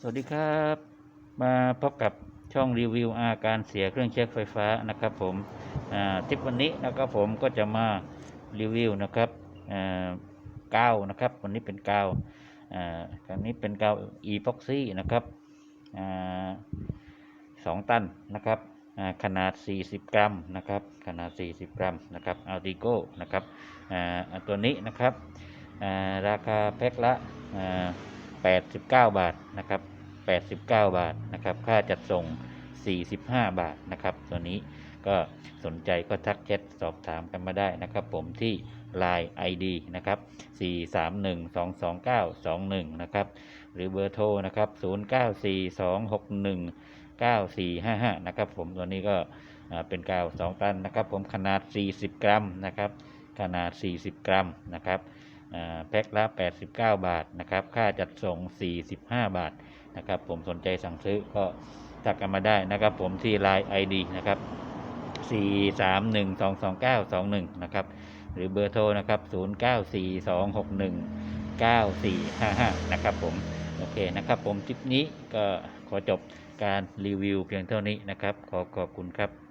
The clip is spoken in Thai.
สวัสดีครับ มาพบกับช่องรีวิวอาการเสียเครื่องเช็คไฟฟ้านะครับผมทิปวันนี้นะครับผมก็จะมารีวิวนะครับกาวนะครับ วันนี้เป็นกาวอ่าอันนี้เป็นกาวอีพ็อกซี่นะครับอสองตันนะครับอ่าขนาด 40 กรัมนะครับ ขนาด 40 กรัมนะครับอัลติโก้นะครับตัวนี้นะครับราคาแพ็คละ 89 บาทนะครับ 89 บาทนะครับ ค่าจัดส่ง 45 บาทนะครับ ตัวนี้ก็สนใจก็ทักแชทสอบถามกันมาได้นะครับ ผมที่ Line ID นะครับ 431-229-21 นะครับ หรือเบอร์โทรนะครับ 0942619455 นะครับ ผมตัวนี้ก็เป็นกาว 2 ตันนะครับ ผมขนาด 40 กรัมนะครับ ขนาด 40 กรัมนะครับ แพ็คละ 89 บาทนะครับ ค่าจัดส่ง 45 บาทนะครับ ผมสนใจสั่งซื้อก็ทักกันมาได้นะครับ ผมที่ Line ID นะครับ 431-229-21 นะครับ หรือเบอร์โทรนะครับ 0942619455 นะครับผม โอเคนะครับผมคลิปนี้ก็ขอจบการรีวิวเพียงเท่านี้นะครับ ขอขอบคุณครับ